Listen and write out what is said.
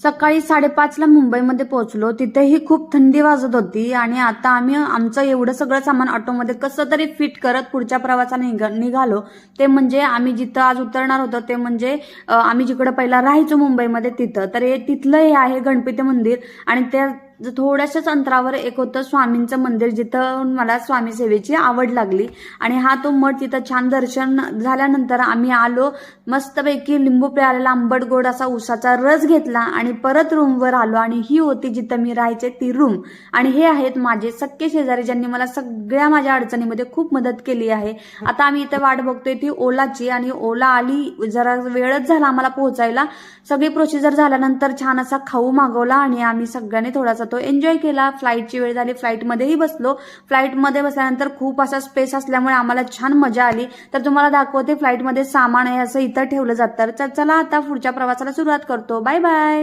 सकाळी साडेपाचला मुंबईमध्ये पोहोचलो. तिथेही खूप थंडी वाजत होती आणि आता आम्ही आमचं एवढं सगळं सामान ऑटोमध्ये कसं तरी फिट करत पुढच्या प्रवासाला निघालो. ते म्हणजे आम्ही जिथं आज उतरणार होतो ते म्हणजे आम्ही जिकडं पहिला राहायचो मुंबईमध्ये तिथं. तर हे तिथलं हे आहे गणपती मंदिर आणि त्या जर थोड्याशाच अंतरावर एक होतं स्वामींचं मंदिर जिथं मला स्वामी सेवेची आवड लागली. आणि हा तो मठ तिथं छान दर्शन झाल्यानंतर आम्ही आलो. मस्तपैकी लिंबू प्यायला आंबट गोड असा उसाचा रस घेतला आणि परत रूमवर आलो. आणि ही होती जिथं मी राहायचे ती रूम. आणि हे आहेत माझे सख्खे शेजारी ज्यांनी मला सगळ्या माझ्या अडचणीमध्ये खूप मदत केली आहे. आता आम्ही इथं वाट बघतोय ती ओलाची. आणि ओला आली जरा वेळच झाला आम्हाला पोहोचायला. सगळी प्रोसिजर झाल्यानंतर छान असा खाऊ मागवला आणि आम्ही सगळ्यांनी थोडासा तो एन्जॉय केला. फ्लाईटची वेळ झाली. फ्लाईटमध्येही बसलो. फ्लाईटमध्ये बसल्यानंतर खूप असा स्पेस असल्यामुळे आम्हाला छान मजा आली. तर तुम्हाला दाखवते फ्लाईटमध्ये सामान आहे असं इथं ठेवलं जातं. तर चला आता पुढच्या प्रवासाला सुरुवात करतो. Bye bye